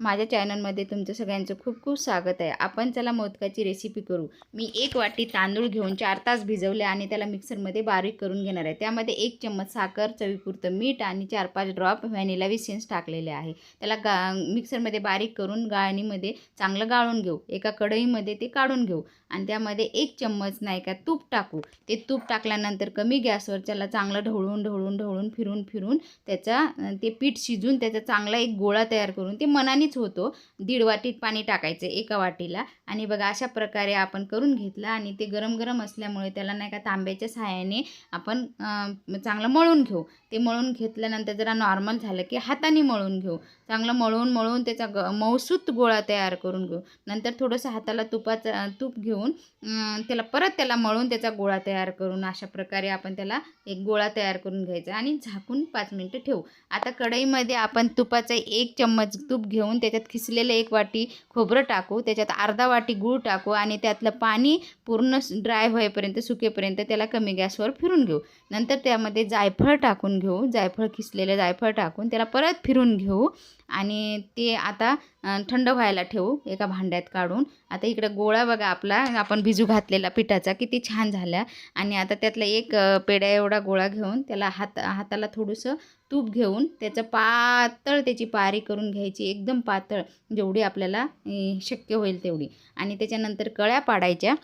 माझ्या चॅनलमध्ये तुमचं सगळ्यांचं खूप खूप स्वागत आहे. आपण चला मोदकाची रेसिपी करू. मी एक वाटी तांदूळ घेऊन चार तास भिजवले आणि त्याला मिक्सरमध्ये बारीक करून घेणार आहे. त्यामध्ये एक चम्मच साखर चवीपुरतं मीठ आणि चार पाच ड्रॉप व्हॅनिला विसेन्स टाकलेले आहे. त्याला गा मिक्सरमध्ये बारीक करून गाळणीमध्ये चांगलं गाळून घेऊ. एका कढईमध्ये ते काढून घेऊ. आणि त्यामध्ये एक चम्मच नाही का तूप टाकू. ते तूप टाकल्यानंतर कमी गॅसवर त्याला चांगलं ढवळून ढवळून ढवळून फिरून फिरून त्याचा ते पीठ शिजून त्याचा चांगला एक गोळा तयार करून ते मनाने कमीच होतो. दीड वाटीत पाणी टाकायचं एका वाटीला आणि बघा अशा प्रकारे आपण करून घेतलं आणि ते गरम गरम असल्यामुळे त्याला नाही का तांब्याच्या सहाय्याने आपण चांगलं मळून घेऊ. ते मळून घेतल्यानंतर जरा नॉर्मल झालं की हाताने मळून घेऊ. चांगलं मळून मळून त्याचा ग मऊसूत गोळा तयार करून घेऊ. नंतर थोडंसं हाताला तुपाचा तूप घेऊन त्याला परत त्याला मळून त्याचा गोळा तयार करून अशा प्रकारे आपण त्याला एक गोळा तयार करून घ्यायचा आणि झाकून पाच मिनटं ठेवू. आता कढईमध्ये आपण तुपाचा एक चम्मच तूप घेऊन त्याच्यात खिसलेलं एक वाटी खोबरं टाकू त्याच्यात अर्धा वाटी गूळ टाकू आणि त्यातलं पाणी पूर्ण ड्राय होईपर्यंत सुकेपर्यंत त्याला कमी गॅसवर फिरून घेऊ. नंतर त्यामध्ये जायफळ टाकून घेऊ जायफळ खिसलेलं जायफळ टाकून त्याला परत फिरून घेऊ. आणि ते आता थंड व्हायला ठेवू एका भांड्यात काढून. आता इकडं गोळा बघा आपला आपण भिजू घातलेला पिठाचा किती छान झाला आणि आता त्यातला एक पेड्या एवढा गोळा घेऊन त्याला हात हाताला थोडंसं तूप घेऊन त्याचं पातळ त्याची पारी करून घ्यायची एकदम पातळ जेवढी आपल्याला शक्य होईल तेवढी. आणि त्याच्यानंतर कळ्या पाडायच्या.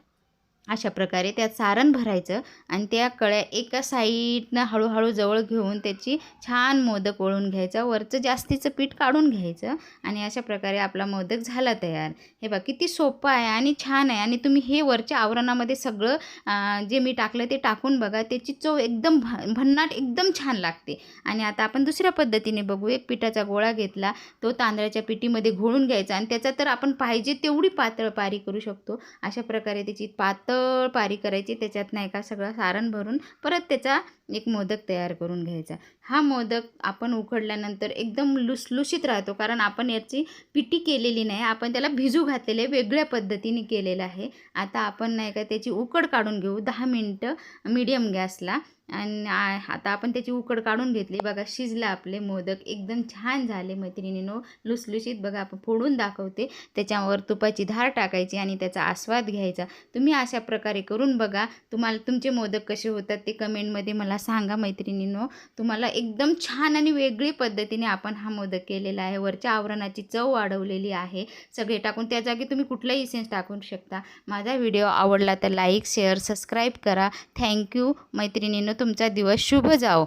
अशा प्रकारे त्यात सारण भरायचं आणि त्या कळ्या एका साईडनं हळूहळू जवळ घेऊन त्याची छान मोदक वळून घ्यायचा. वरचं जास्तीचं पीठ काढून घ्यायचं आणि अशा प्रकारे आपला मोदक झाला तयार. हे बघा किती सोपं आहे आणि छान आहे. आणि तुम्ही हे वरच्या आवरणामध्ये सगळं जे मी टाकलं ते टाकून बघा त्याची चव एकदम भ भन्नाट एकदम छान लागते. आणि आता आपण दुसऱ्या पद्धतीने बघू एक पिठाचा गोळा घेतला तो तांदळाच्या पिठीमध्ये घोळून घ्यायचा आणि त्याचा तर आपण पाहिजे तेवढी पातळ पारी करू शकतो. अशा प्रकारे त्याची पातळ पारी करायची त्याच्यात नाही का सगळं सारण भरून परत त्याचा एक मोदक तयार करून घ्यायचा. हा मोदक आपण उकडल्यानंतर एकदम लुसलुशीत राहतो कारण आपण याची पिटी केलेली नाही आपण त्याला भिजू घातलेले वेगळ्या पद्धतीने केलेलं आहे. आता आपण नाही का त्याची उकड काढून घेऊ दहा मिनटं मीडियम गॅसला. आणि आता आपण त्याची उकड काढून घेतली. बघा शिजला आपले मोदक एकदम छान झाले मैत्रिणीनो. लुसलुशीत बघा आपण फोडून दाखवते. त्याच्यावर तुपाची धार टाकायची आणि त्याचा आस्वाद घ्यायचा. तुम्ही अशा प्रकारे करून बघा. तुम्हाला तुमचे मोदक कसे होतात ते कमेंटमध्ये मला सांगा मैत्रिणींनो. तुम्हाला एकदम छान आणि वेगळी पद्धतीने आपण हा मोदक केलेला आहे. वरच्या आवरणाची चव वाढवलेली आहे. सगळे टाकून त्या जागी तुम्ही कुठलाही सेन्स टाकू शकता. माझा व्हिडिओ आवडला तर लाईक शेअर सबस्क्राईब करा. थँक्यू मैत्रिणींनो तुमचा दिवस शुभ जाओ.